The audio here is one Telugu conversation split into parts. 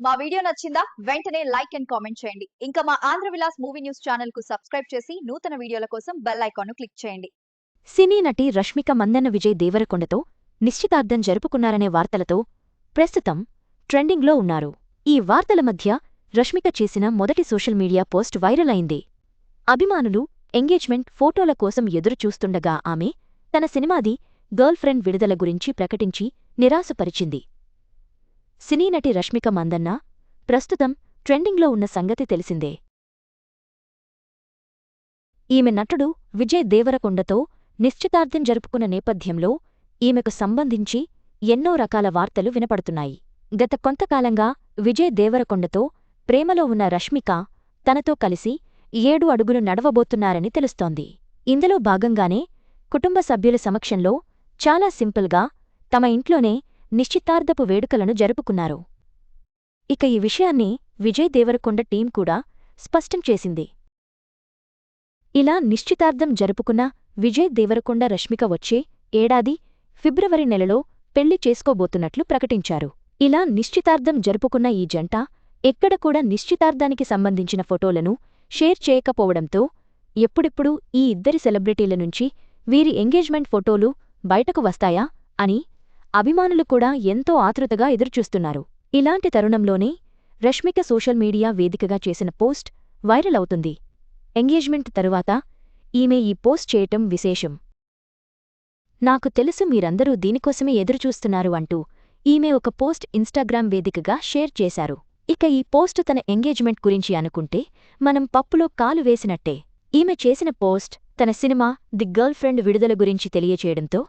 మా వీడియో నచ్చిందా వెంటనే లైక్ అండ్ కామెంట్ చేయండి. ఇంకా మా ఆంధ్ర విలాస్ మూవీ న్యూస్ ఛానల్కు సబ్స్క్రైబ్ చేసి నూతన వీడియోల కోసం బెల్ ఐకాన్ను క్లిక్ చేయండి. సినీ నటి రష్మిక మందన్న విజయ్ దేవరకొండతో నిశ్చితార్థం జరుపుకున్నారనే వార్తలతో ప్రస్తుతం ట్రెండింగ్లో ఉన్నారు. ఈ వార్తల మధ్య రష్మిక చేసిన మొదటి సోషల్ మీడియా పోస్ట్ వైరల్ అయింది. అభిమానులు ఎంగేజ్మెంట్ ఫోటోల కోసం ఎదురుచూస్తుండగా ఆమె తన సినిమాది గర్ల్ ఫ్రెండ్ విడుదల గురించి ప్రకటించి నిరాశపరిచింది. సినీ నటి రష్మిక మందన్న ప్రస్తుతం ట్రెండింగ్లో ఉన్న సంగతి తెలిసిందే. ఈమె నటుడు విజయ్ దేవరకొండతో నిశ్చితార్థం జరుపుకున్న నేపథ్యంలో ఈమెకు సంబంధించి ఎన్నో రకాల వార్తలు వినపడుతున్నాయి. గత కొంతకాలంగా విజయ్ దేవరకొండతో ప్రేమలో ఉన్న రష్మిక తనతో కలిసి ఏడు అడుగులు నడవబోతున్నారని తెలుస్తోంది. ఇందులో భాగంగానే కుటుంబ సభ్యుల సమక్షంలో చాలా సింపుల్గా తమ ఇంట్లోనే నిశ్చితార్థపు వేడుకలను జరుపుకున్నారు. ఇక ఈ విషయాన్ని విజయ్ దేవరకొండ టీం కూడా స్పష్టం చేసింది. ఇలా నిశ్చితార్థం జరుపుకున్న విజయ్ దేవరకొండ రష్మిక వచ్చే ఏడాది ఫిబ్రవరి నెలలో పెళ్ళి చేసుకోబోతున్నట్లు ప్రకటించారు. ఇలా నిశ్చితార్థం జరుపుకున్న ఈ జంట ఎక్కడ కూడా నిశ్చితార్థానికి సంబంధించిన ఫోటోలను షేర్ చేయకపోవడంతో ఎప్పుడెప్పుడు ఈ ఇద్దరి సెలబ్రిటీల నుంచి వీరి ఎంగేజ్మెంట్ ఫోటోలు బయటకు వస్తాయా అని అభిమానులు కూడా ఎంతో ఆతృతగా ఎదురుచూస్తున్నారు. ఇలాంటి తరుణంలోనే రష్మిక సోషల్ మీడియా వేదికగా చేసిన పోస్ట్ వైరల్ అవుతుంది. ఎంగేజ్మెంట్ తరువాత ఈమె ఈ పోస్ట్ చేయటం విశేషం. నాకు తెలుసు మీరందరూ దీనికోసమే ఎదురుచూస్తున్నారు అంటూ ఈమె ఒక పోస్ట్ ఇన్స్టాగ్రామ్ వేదికగా షేర్ చేశారు. ఇక ఈ పోస్ట్ తన ఎంగేజ్మెంట్ గురించి అనుకుంటే మనం పప్పులో కాలు వేసినట్టే. ఈమె చేసిన పోస్ట్ తన సినిమా ది గర్ల్ ఫ్రెండ్ విడుదల గురించి తెలియచేయడంతో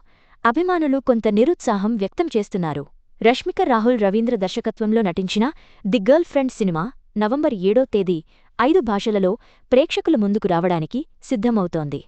అభిమానులు కొంత నిరుత్సాహం వ్యక్తం చేస్తున్నారు. రష్మిక రాహుల్ రవీంద్ర దర్శకత్వంలో నటించిన ది గర్ల్ ఫ్రెండ్ సినిమా నవంబర్ ఏడో తేదీ ఐదు భాషలలో ప్రేక్షకుల ముందుకు రావడానికి సిద్ధమవుతోంది.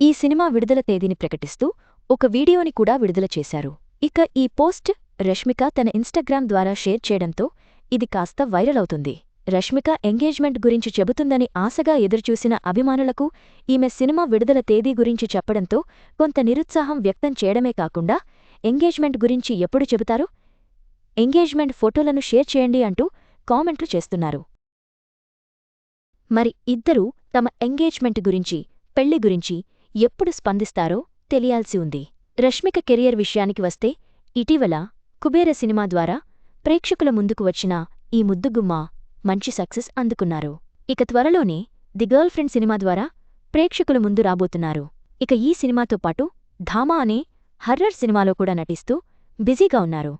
ఈ సినిమా విడుదల తేదీని ప్రకటిస్తూ ఒక వీడియోని కూడా విడుదల చేశారు. ఇక ఈ పోస్ట్ రష్మిక తన ఇన్స్టాగ్రామ్ ద్వారా షేర్ చేయడంతో ఇది కాస్త వైరల్ అవుతుంది. రష్మిక ఎంగేజ్మెంట్ గురించి చెబుతుందని ఆశగా ఎదురుచూసిన అభిమానులకు ఈమె సినిమా విడుదల తేదీ గురించి చెప్పడంతో కొంత నిరుత్సాహం వ్యక్తం చేయడమే కాకుండా ఎంగేజ్మెంట్ గురించి ఎప్పుడు చెబుతారు? ఎంగేజ్మెంట్ ఫోటోలను షేర్ చేయండి అంటూ కామెంట్లు చేస్తున్నారు. మరి ఇద్దరూ తమ ఎంగేజ్మెంట్ గురించి పెళ్ళి గురించి ఎప్పుడు స్పందిస్తారో తెలియాల్సి ఉంది. రష్మిక కెరియర్ విషయానికి వస్తే ఇటీవల కుబేర సినిమా ద్వారా ప్రేక్షకుల ముందుకు వచ్చిన ఈ ముద్దుగుమ్మ మంచి సక్సెస్ అందుకున్నారు. ఇక త్వరలోనే ది గర్ల్ ఫ్రెండ్ సినిమా ద్వారా ప్రేక్షకుల ముందు రాబోతున్నారు. ఇక ఈ సినిమాతో పాటు ధామా అనే హర్రర్ సినిమాలో కూడా నటిస్తూ బిజీగా ఉన్నారు.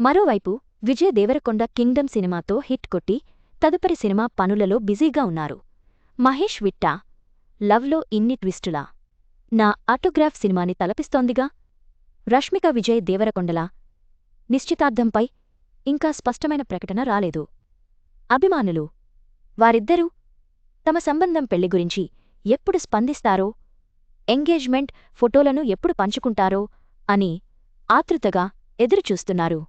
మరోవైపు విజయ్ దేవరకొండ కింగ్డమ్ సినిమాతో హిట్ కొట్టి తదుపరి సినిమా పనులలో బిజీగా ఉన్నారు. మహేష్ విట్టా లవ్లో ఇన్ని ట్విస్టులా? నా ఆటోగ్రాఫ్ సినిమాని తలపిస్తోందిగా? రష్మిక విజయ్ దేవరకొండలా? నిశ్చితార్థంపై ఇంకా స్పష్టమైన ప్రకటన రాలేదు. అభిమానులు వారిద్దరూ తమ సంబంధం పెళ్ళి గురించి ఎప్పుడు స్పందిస్తారో ఎంగేజ్మెంట్ ఫోటోలను ఎప్పుడు పంచుకుంటారో అని ఆతృతగా ఎదురుచూస్తున్నారు.